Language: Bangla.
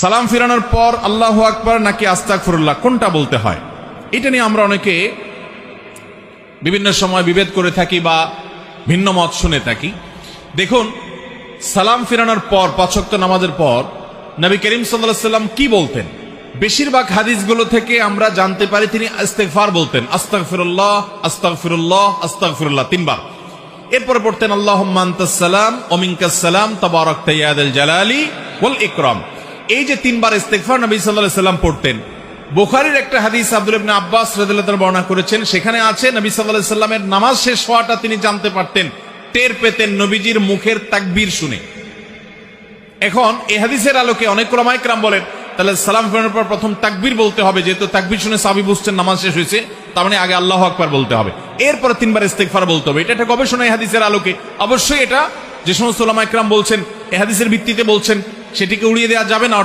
সালাম ফিরানোর পর আল্লাহ আকবার নাকি আস্তাকফিরুল্লাহ কোনটা বলতে হয়? এটা নিয়ে আমরা অনেকে বিভিন্ন সময় বিভেদ করে থাকি বা ভিন্ন মত শুনে থাকি। দেখুন, সালাম ফিরানোর পর পাঁচক্ত নামাজের পর নবী করিম সাল্লাহ সাল্লাম কি বলতেন? বেশিরভাগ হাদিসগুলো থেকে আমরা জানতে পারি তিনি ইস্তেগফার বলতেন আস্তাক ফিরুল্লাহ আস্তাক ফিরুল্লাহ আস্তাক ফিরুল্লাহ তিনবার। এরপর পড়তেন আল্লাহ সালাম ওমিনকাসালাম তবারক তৈয়াদ জালালি ওয়াল ইকরাম। এই যে তিনবার ইস্তেগফার নবী সাল্লাল্লাহু সাল্লাম পড়তেন, বোখারির একটা হাদিস আব্দুল ইবনে আব্বাস রাদিয়াল্লাহু বর্ণনা করেছেন, সেখানে আছে নবী সাল্লাল্লাহু সাল্লামের নামাজ শেষ হওয়াটা তিনি জানতে পারতেন, টের পেতেন নবীজির মুখের তাকবীর শুনে। এখন এই হাদিসের আলোকে অনেক ক্রমাইকরাম বলেন, তাহলে সালাম ফেরানোর পর প্রথম তাকবীর বলতে হবে, যেহেতু তাকবীর শুনে সাবি বুঝছেন নামাজ শেষ হয়েছে, তার মানে আগে আল্লাহ আকবার বলতে হবে। এরপরে তিনবার ইস্তেগফার বলতে হবে, এটা একটা গবেষণা এই হাদিসের আলোকে। অবশ্যই এটা যে সমস্ত ওলামা একরাম বলছেন এ হাদিসের ভিত্তিতে বলছেন সেটিকে উড়িয়ে দেওয়া যাবে না